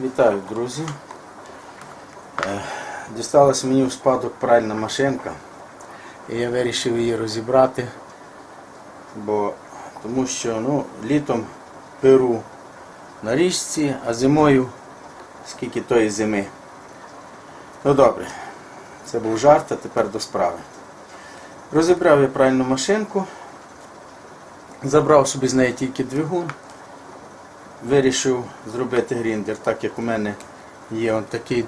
Вітаю, друзі. Е, Дісталася мені в спадок пральна машинка. І я вирішив її розібрати, бо тому що ну, літом перу на річці, а зимою скільки тої зими. Ну добре, це був жарт, а тепер до справи. Розібрав я пральну машинку, забрав собі з неї тільки двигун вирішив зробити гріндер, так як у мене є он такий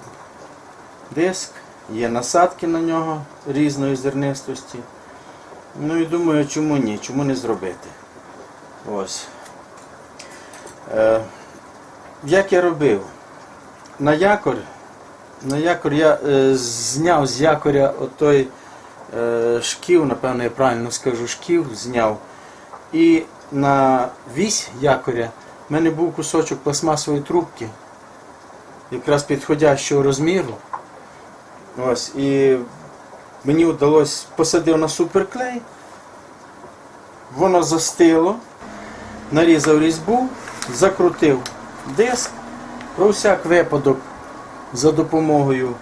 диск, є насадки на нього різної зернистості. Ну і думаю, чому ні, чому не зробити. Ось. Е, як я робив? На якорь, на якорь я е, зняв з якоря отой е, шків, напевно, я правильно скажу, шків зняв. І на вісь якоря в мене був кусочок пластмасової трубки, якраз підходящого розміру. Ось, і мені вдалося посадив на суперклей, воно застило, нарізав різьбу, закрутив диск, про всяк випадок за допомогою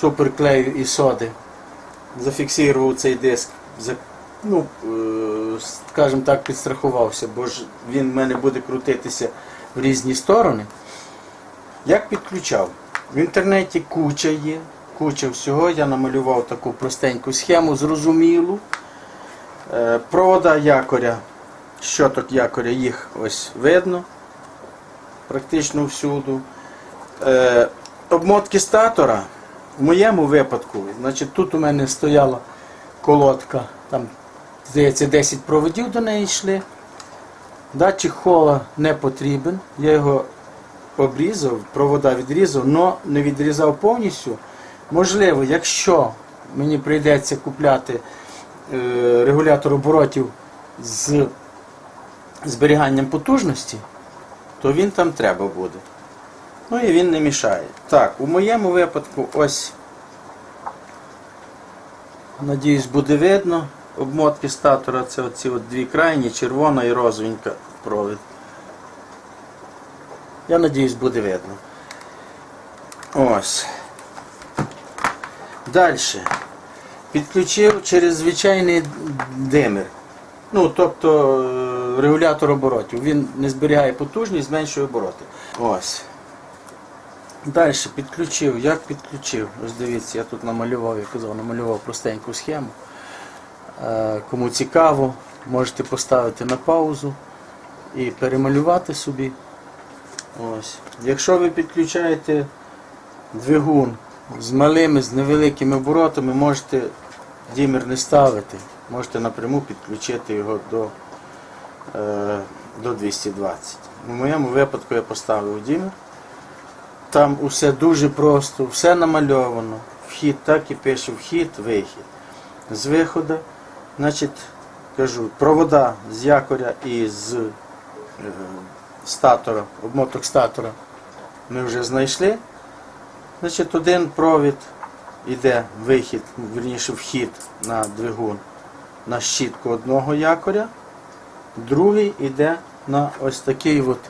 суперклею і соди зафіксував цей диск, ну, е, скажімо так, підстрахувався, бо ж він в мене буде крутитися в різні сторони. Як підключав? В інтернеті куча є, куча всього. Я намалював таку простеньку схему, зрозумілу. Е, Провода якоря, щоток якоря, їх ось видно практично всюду. Е, Обмотки статора, в моєму випадку, значить, тут у мене стояла колодка, там, здається, 10 проводів до неї йшли. Датчик хола не потрібен. Я його обрізав, провода відрізав, але не відрізав повністю. Можливо, якщо мені прийдеться купляти е, регулятор оборотів з зберіганням потужності, то він там треба буде. Ну і він не мішає. Так, у моєму випадку ось, надіюсь, буде видно. Обмотки статора це оці от дві крайні, червона і розовенька провід. Я надіюсь, буде видно. Ось. Далі. Підключив через звичайний димер. Ну, тобто е, регулятор оборотів. Він не зберігає потужність, зменшує обороти. Ось. Далі підключив. Як підключив? Ось дивіться, я тут намалював, я казав, намалював простеньку схему. Е, Кому цікаво, можете поставити на паузу і перемалювати собі. Ось. Якщо ви підключаєте двигун з малими, з невеликими оборотами, можете дімер не ставити. Можете напряму підключити його до, е, до 220. У моєму випадку я поставив дімер. Там усе дуже просто, все намальовано. Вхід так і пише вхід, вихід. З виходу, значить, кажу, провода з якоря і з е, статора, обмоток статора ми вже знайшли. Значить, один провід йде вихід, верніше вхід на двигун на щітку одного якоря, другий йде на ось такий от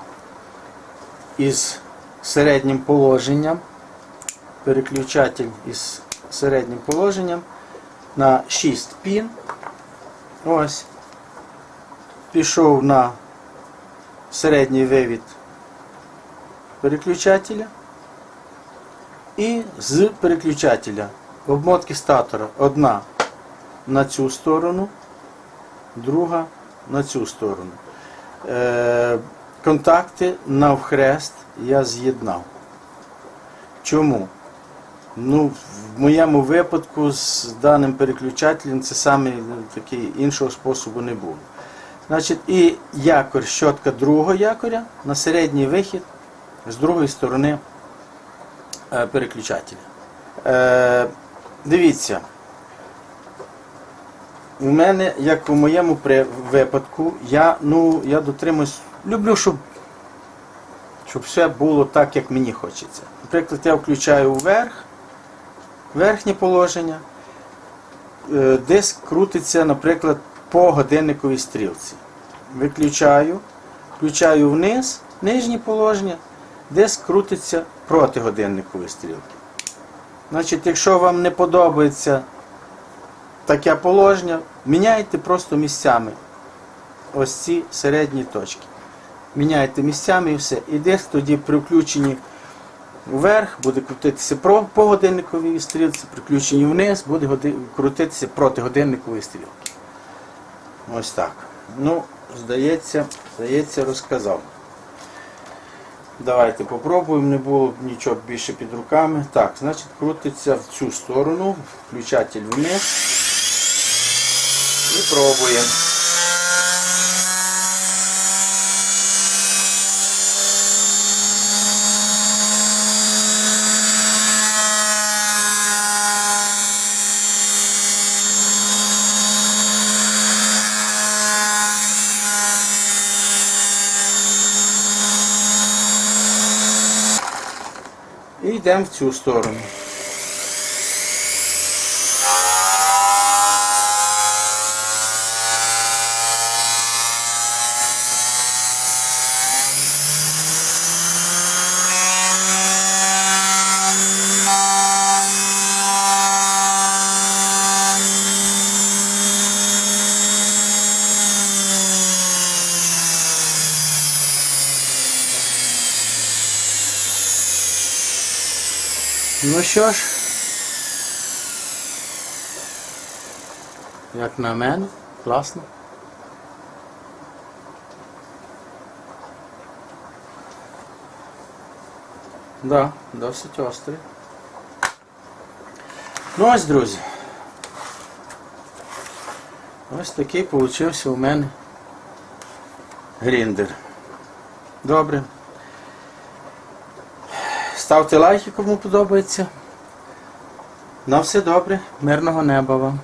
із середнім положенням, переключатель із середнім положенням на 6 пін. Ось. Пішов на середній вивід переключателя. І з переключателя обмотки статора одна на цю сторону, друга на цю сторону. Е, контакти навхрест я з'єднав. Чому? Ну, в моєму випадку з даним переключателем це саме ну, такий іншого способу не було. Значить, і якорь, щотка другого якоря на середній вихід з другої сторони е, переключателя. Е, дивіться, у мене, як у моєму випадку, я, ну, я дотримуюсь, люблю, щоб, щоб все було так, як мені хочеться. Наприклад, я включаю вверх, верхнє положення, е, диск крутиться, наприклад, по годинниковій стрілці. Виключаю, включаю вниз, нижнє положення, диск крутиться проти годинникової стрілки. Значить, якщо вам не подобається таке положення, міняйте просто місцями ось ці середні точки. Міняйте місцями і все. І диск тоді при включенні вверх буде крутитися по годинниковій стрілці, при включенні вниз буде крутитися проти годинникової стрілки. Ось так. Ну, здається, здається, розказав. Давайте попробуємо, не було нічого більше під руками. Так, значить, крутиться в цю сторону, включатель вниз. І пробуємо. І йдемо в цю сторону. Ну що ж, як на мене, класно. Да, досить острий. Ну ось, друзі. Ось такий получився у мене гріндер. Добре. Ставте лайки, кому подобається. На все добре, мирного неба вам.